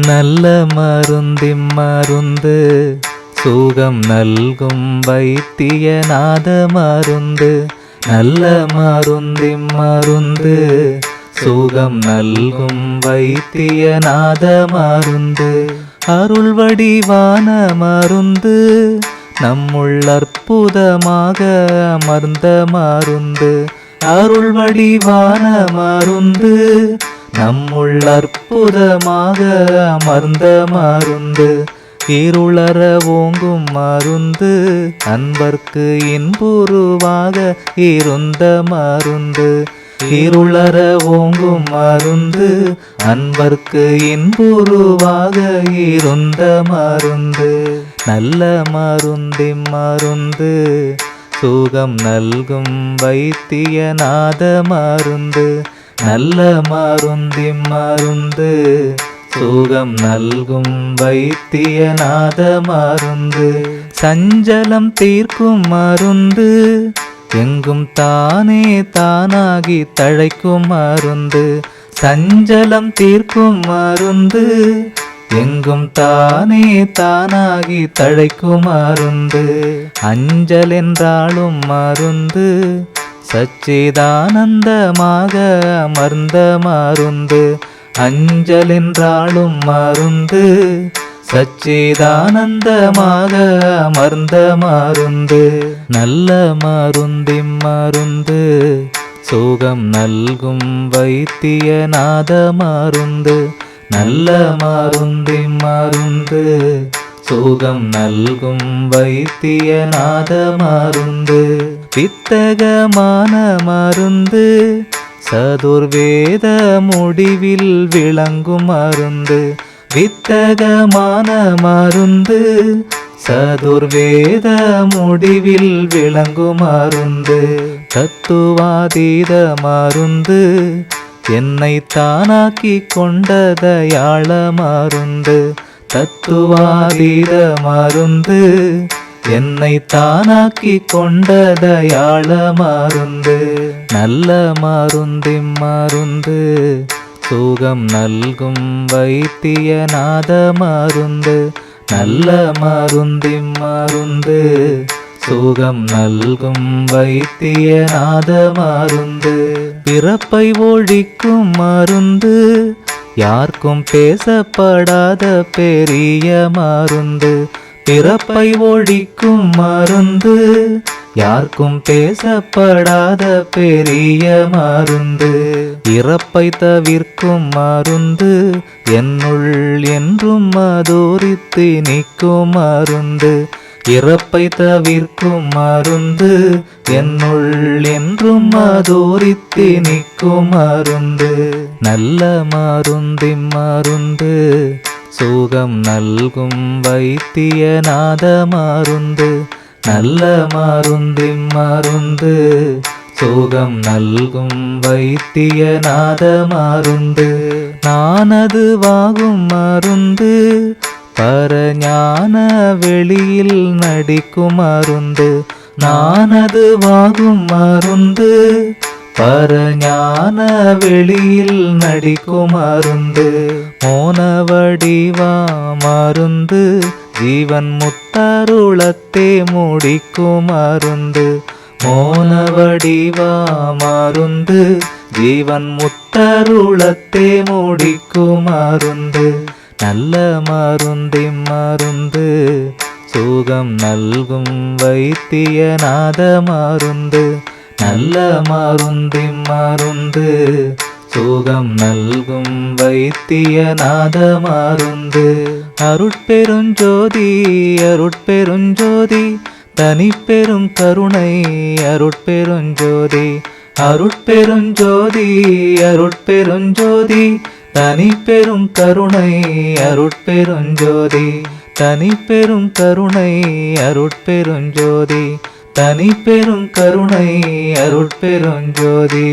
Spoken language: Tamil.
நல்ல மருந்தி மருந்து சுகம் நல்கும் வைத்தியநாத மருந்து நல்ல மருந்தி மருந்து சுகம் நல்கும் வைத்தியநாத மருந்து அருள் வடிவான மருந்து நம்முள் அற்புதமாக அமர்ந்த மருந்து அருள் வடிவான மருந்து நம்முள் அற்புதமாக அமர்ந்த மருந்து இருளற ஓங்கும் மருந்து அன்பர்க்கு இன்புருவாக இருந்த மருந்து இருளற ஓங்கும் மருந்து அன்பர்க்கு இன்புருவாக இருந்த மருந்து. நல்ல மருந்தி மருந்து சுகம் நல்கும் வைத்தியநாத மருந்து நல்ல மருந்தி மருந்து சுகம் நல்கும் வைத்தியநாத மருந்து. சஞ்சலம் தீர்க்கும் மருந்து எங்கும் தானே தானாகி தழைக்கும் மருந்து. சஞ்சலம் தீர்க்கும் மருந்து எங்கும் தானே தானாகி தழைக்கும் மருந்து. அஞ்சல் என்றாலும் மருந்து சச்சிதானந்தமாக அமர்ந்த மருந்து அஞ்சலின்றாலும் மருந்து. சச்சிதானந்தமாக அமர்ந்த மருந்து நல்ல மருந்தி மருந்து. சோகம் நல்கும் வைத்தியநாத மருந்து நல்ல மருந்தி மருந்து. சோகம் நல்கும் வைத்தியநாத மருந்து. வித்தகமான மருந்து சதுர்வேத முடிவில் விளங்கும் மருந்து. வித்தகமான மருந்து சதுர்வேத முடிவில் விளங்கும் மருந்து. தத்துவாதீத மருந்து என்னை தானாக்கி கொண்டதயாள மருந்து. தத்துவாதீத மருந்து என்னை தானாக்கி கொண்ட தயாள மருந்து நல்ல மருந்தி மருந்து சுகம் நல்கும் வைத்தியநாத மருந்து நல்ல மருந்தி மருந்து சுகம் நல்கும் வைத்தியநாத மருந்து பிறப்பை ஒழிக்கும் மருந்து யாருக்கும் பேசப்படாத பெரிய மருந்து பிறப்பை ஒழிக்கும் மருந்து. யாருக்கும் பேசப்படாத பெரிய மருந்து. இறப்பை தவிர்க்கும் மருந்து. என்னுள் என்றும் மதோரித்து நிற்கும் மருந்து. இறப்பை தவிர்க்கும் மருந்து. என்னுள் என்றும் மதோரித்து நிற்கும் மருந்து. நல்ல மருந்தி மருந்து. சுகம் நல்கும் வைத்தியநாத மருந்து நல்ல மருந்தி மருந்து சுகம் நல்கும் வைத்தியநாத மருந்து நானது வாகும் மருந்து பரஞான வெளியில் நடிக்கும் மருந்து நானது வாகும் மருந்து பரஞான மருந்து. ஜீவன் முத்தருளத்தே முடிக்கும் மருந்து. மோனவடிவா மருந்து. ஜீவன் முத்தருளத்தே முடிக்கும் மருந்து. நல்ல மருந்தி மருந்து. சுகம் நல்கும் வைத்தியநாத மருந்து. நல்ல மருந்தி மருந்து. சுகம் நல்கும் வைத்தியநாத மருந்து அருட்பெருஞ்சோதி அருட்பெருஞ்சோதி தனிப்பெரும் கருணை அருட்பெருஞ்சோதி அருட்பெருஞ்சோதி அருட்பெருஞ்சோதி தனிப்பெரும் கருணை அருட்பெருஞ்சோதி தனிப்பெரும் கருணை அருட்பெருஞ்சோதி தனிப்பெரும் கருணை அருட்பெருஞ்சோதி.